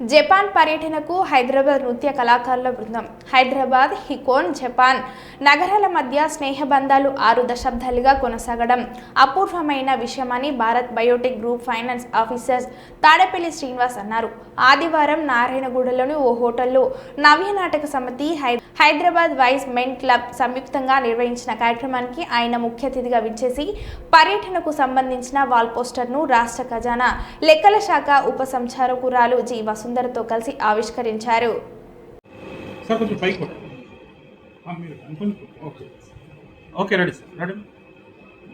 Japan పర్యటనకు హైదరాబాద్ నృత్య కళాకారుల బృందం. హైదరాబాద్ హికోన్ జపాన్ నగరాల మధ్య స్నేహబంధాలు ఆరు దశాబ్దాలుగా కొనసాగడం అపూర్వమైన విషయమని Bharat biotech group finance officers Tadepalli Srinivas అన్నారు. ఆదివారం నారాయణగూడలోని ఓ హోటల్లో నవ్య నాటక సమితి హై హైదరాబాద్ వైస్ మెన్ క్లబ్ సంయుక్తంగా నిర్వహించిన కార్యక్రమానికి ఆయన ముఖ్య అతిథిగా విచ్చేసి పర్యటనకు సంబంధించిన వాల్ పోస్టర్ను రాష్ట్ర ఖజానా లెక్కల శాఖ ఉప సంచారకురాలు జి వసుంధరతో కలిసి ఆవిష్కరించారు. Okay ready sir ready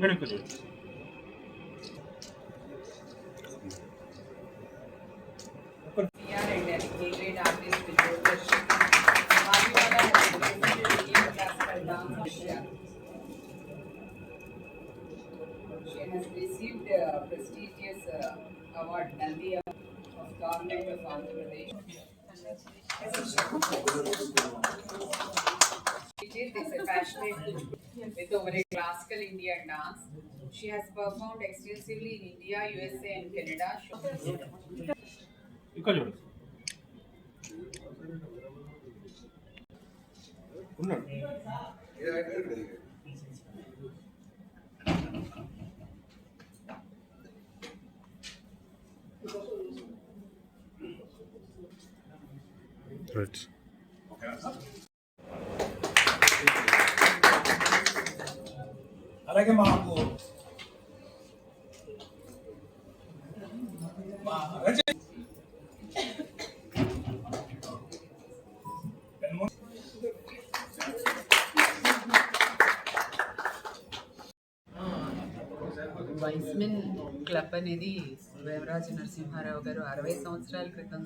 ready. She has received a prestigious uh, award Nandi Government of Andhra Pradesh. Vijit is a passionate with over a classical Indian dance. She has performed extensively in India, USA and Canada. ఇక్కడ చూడండి ఉన్నాడు right అలాగే మాకు మా రచన వైస్మెన్ club అనేది వేమరాజు నరసింహారావు గారు అరవై సంవత్సరాల క్రితం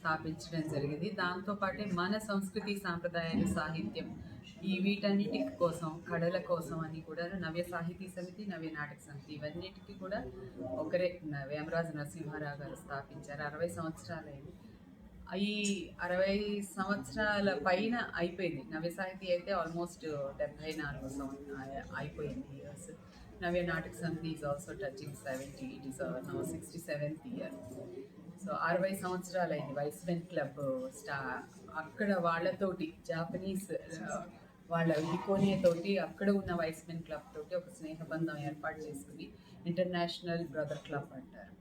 స్థాపించడం జరిగింది. దాంతోపాటే మన సంస్కృతి సాంప్రదాయాలు సాహిత్యం ఈ వీటన్నిటి కోసం కళల కోసం అని కూడా నవ్య సాహితీ సమితి నవ్య నాటక సమితి ఇవన్నిటికీ కూడా ఒకరే వేమరాజు నరసింహారావు గారు స్థాపించారు. అరవై సంవత్సరాలైంది. ఈ అరవై సంవత్సరాల పైన అయిపోయింది. నవ్య సాహితీ అయితే ఆల్మోస్ట్ డెబ్బై నాలుగు సంవత్సరం అయిపోయింది. Years Navya Nataka Samiti is also touching seventy it is no sixty seventh year so అరవై సంవత్సరాలు అయింది వైస్మెన్ క్లబ్ స్టా అక్కడ వాళ్ళతోటి జాపనీస్ uh, వాళ్ళ ఇకోనియా తోటి అక్కడ ఉన్న వైస్మెన్ క్లబ్ తోటి ఒక స్నేహబంధం ఏర్పాటు చేసుకుని ఇంటర్నేషనల్ బ్రదర్ క్లబ్ అంటారు.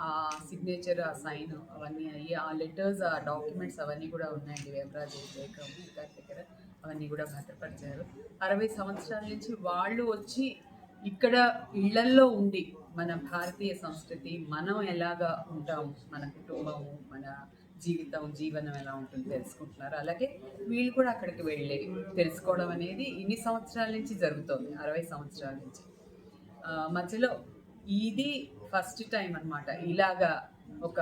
ఆ సిగ్నేచర్ ఆ సైన్ అవన్నీ అయ్యి ఆ లెటర్స్ ఆ డాక్యుమెంట్స్ అవన్నీ కూడా ఉన్నాయండి వేమరాజు వివేకం గారి దగ్గర అవన్నీ కూడా భద్రపరిచారు. అరవై సంవత్సరాల నుంచి వాళ్ళు వచ్చి ఇక్కడ ఇళ్ళల్లో ఉండి మన భారతీయ సంస్కృతి మనం ఎలాగా ఉంటాం మన కుటుంబము మన జీవితం జీవనం ఎలా ఉంటుంది తెలుసుకుంటున్నారు? అలాగే వీళ్ళు కూడా అక్కడికి వెళ్ళి తెలుసుకోవడం అనేది ఇన్ని సంవత్సరాల నుంచి జరుగుతుంది అరవై సంవత్సరాల నుంచి. మధ్యలో ఇది ఫస్ట్ టైం అన్నమాట. ఇలాగా ఒక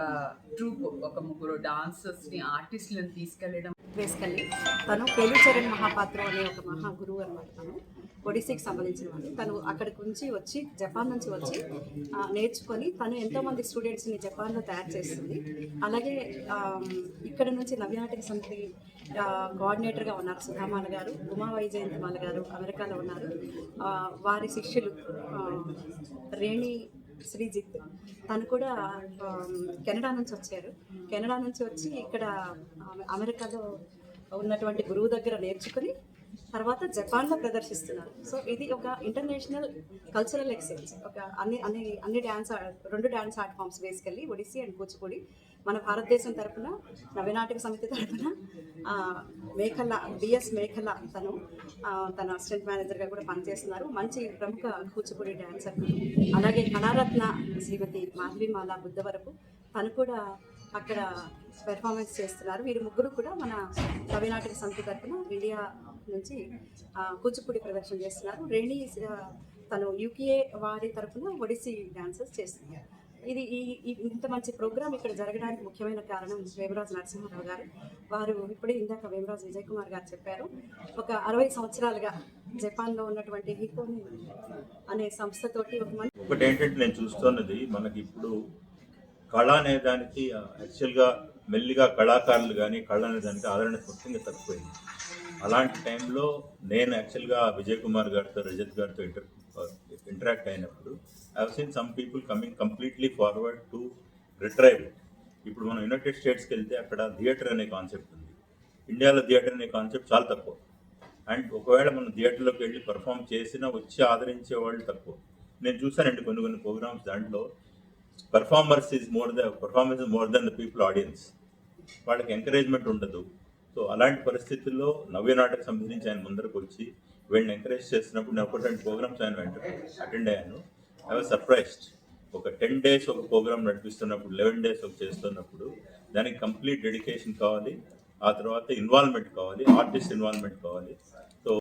ట్రూప్ ఒక ముగ్గురు డాన్సర్స్ని ఆర్టిస్టులను తీసుకెళ్ళడం. వేసుకెళ్ళి తను కేలుచరణ్ మహాపాత్ర అనే ఒక మహా గురువు అనమాట తను. ఒడిస్సీకి సంబంధించిన వాళ్ళు తను అక్కడికి నుంచి వచ్చి జపాన్ నుంచి వచ్చి నేర్చుకొని తను ఎంతోమంది స్టూడెంట్స్ని జపాన్లో తయారు చేస్తుంది. అలాగే ఇక్కడ నుంచి నవ్యనాటక సమితి కోఆర్డినేటర్గా ఉన్నారు సుధామాల గారు ఉమా వైజయంతిమాల గారు అమెరికాలో ఉన్నారు. వారి శిష్యులు రేణి శ్రీజిత్. తను కూడా కెనడా నుంచి వచ్చారు. కెనడా నుంచి వచ్చి ఇక్కడ అమెరికాలో ఉన్నటువంటి గురువు దగ్గర నేర్చుకుని తర్వాత జపాన్లో ప్రదర్శిస్తున్నారు. సో ఇది ఒక ఇంటర్నేషనల్ కల్చరల్ ఎక్స్చేంజ్ ఒక అన్ని అన్ని అన్ని డ్యాన్స్ రెండు dance art forms basically Odissi and Kuchipudi మన భారతదేశం తరఫున నవ్యనాటక సమితి తరఫున మేఘల డిఎస్ మేఘల తను తన అసిస్టెంట్ మేనేజర్గా కూడా పనిచేస్తున్నారు. మంచి ప్రముఖ కూచిపూడి డ్యాన్సర్ అలాగే కళారత్న శ్రీమతి మాధవిమాల బుద్ధవరపు తను కూడా అక్కడ పెర్ఫార్మెన్స్ చేస్తున్నారు. వీరు ముగ్గురు కూడా మన నవ్యనాటక సమితి తరఫున ఇండియా నుంచి కూచిపూడి ప్రదర్శన చేస్తున్నారు. రేణి తను యూకే వారి తరఫున ఒడిస్సీ డాన్సెస్ చేస్తున్నారు. ఇది ఈ ఇంత మంచి ప్రోగ్రామ్ ఇక్కడ జరగడానికి ముఖ్యమైన కారణం వేమరాజు నరసింహారావు గారు. వారు ఇప్పుడే ఇందాక వేమరాజు విజయ్ కుమార్ గారు చెప్పారు. ఒక అరవై సంవత్సరాలుగా జపాన్లో ఉన్నటువంటి హికోన్ అనే సంస్థతోటి ఒక మంచి ఒకటి ఏంటంటే నేను చూస్తున్నది మనకి ఇప్పుడు కళ అనే దానికి యాక్చువల్గా మెల్లిగా కళాకారులు కానీ కళ అనే దానికి ఆదరణ ముఖ్యంగా తక్కువైంది. అలాంటి టైంలో నేను యాక్చువల్గా విజయ్ కుమార్ గారితో రజత్ గారితో ఇంటర్ ఇంటరాక్ట్ అయినప్పుడు I seen some people coming completely forward to retrieve ఇప్పుడు మనం యునైటెడ్ స్టేట్స్కి వెళ్తే అక్కడ థియేటర్ అనే కాన్సెప్ట్ ఉంది. ఇండియాలో థియేటర్ అనే కాన్సెప్ట్ చాలా తక్కువ. అండ్ ఒకవేళ మనం థియేటర్లోకి వెళ్ళి పర్ఫామ్ చేసినా వచ్చి ఆదరించే వాళ్ళు తక్కువ. నేను చూశానండి కొన్ని కొన్ని ప్రోగ్రామ్స్ దాంట్లో. Performers is more the performance more than the people audience వాళ్ళకి ఎంకరేజ్మెంట్ ఉండదు. సో అలాంటి పరిస్థితుల్లో నవ్య నాటక సంబంధించి ఆయన ముందరకు వచ్చి వీళ్ళని ఎంకరేజ్ చేస్తున్నప్పుడు నేను ఒకటి రెండు ప్రోగ్రామ్స్ ఆయన వెంట అటెండ్ అయ్యాను. ఐ వాజ్ సర్ప్రైజ్డ్ ఒక టెన్ డేస్ ఒక ప్రోగ్రామ్ నడిపిస్తున్నప్పుడు లెవెన్ డేస్ ఒక చేస్తున్నప్పుడు దానికి కంప్లీట్ డెడికేషన్ కావాలి. ఆ తర్వాత ఇన్వాల్వ్మెంట్ కావాలి ఆర్టిస్ట్ ఇన్వాల్వ్మెంట్ కావాలి. సో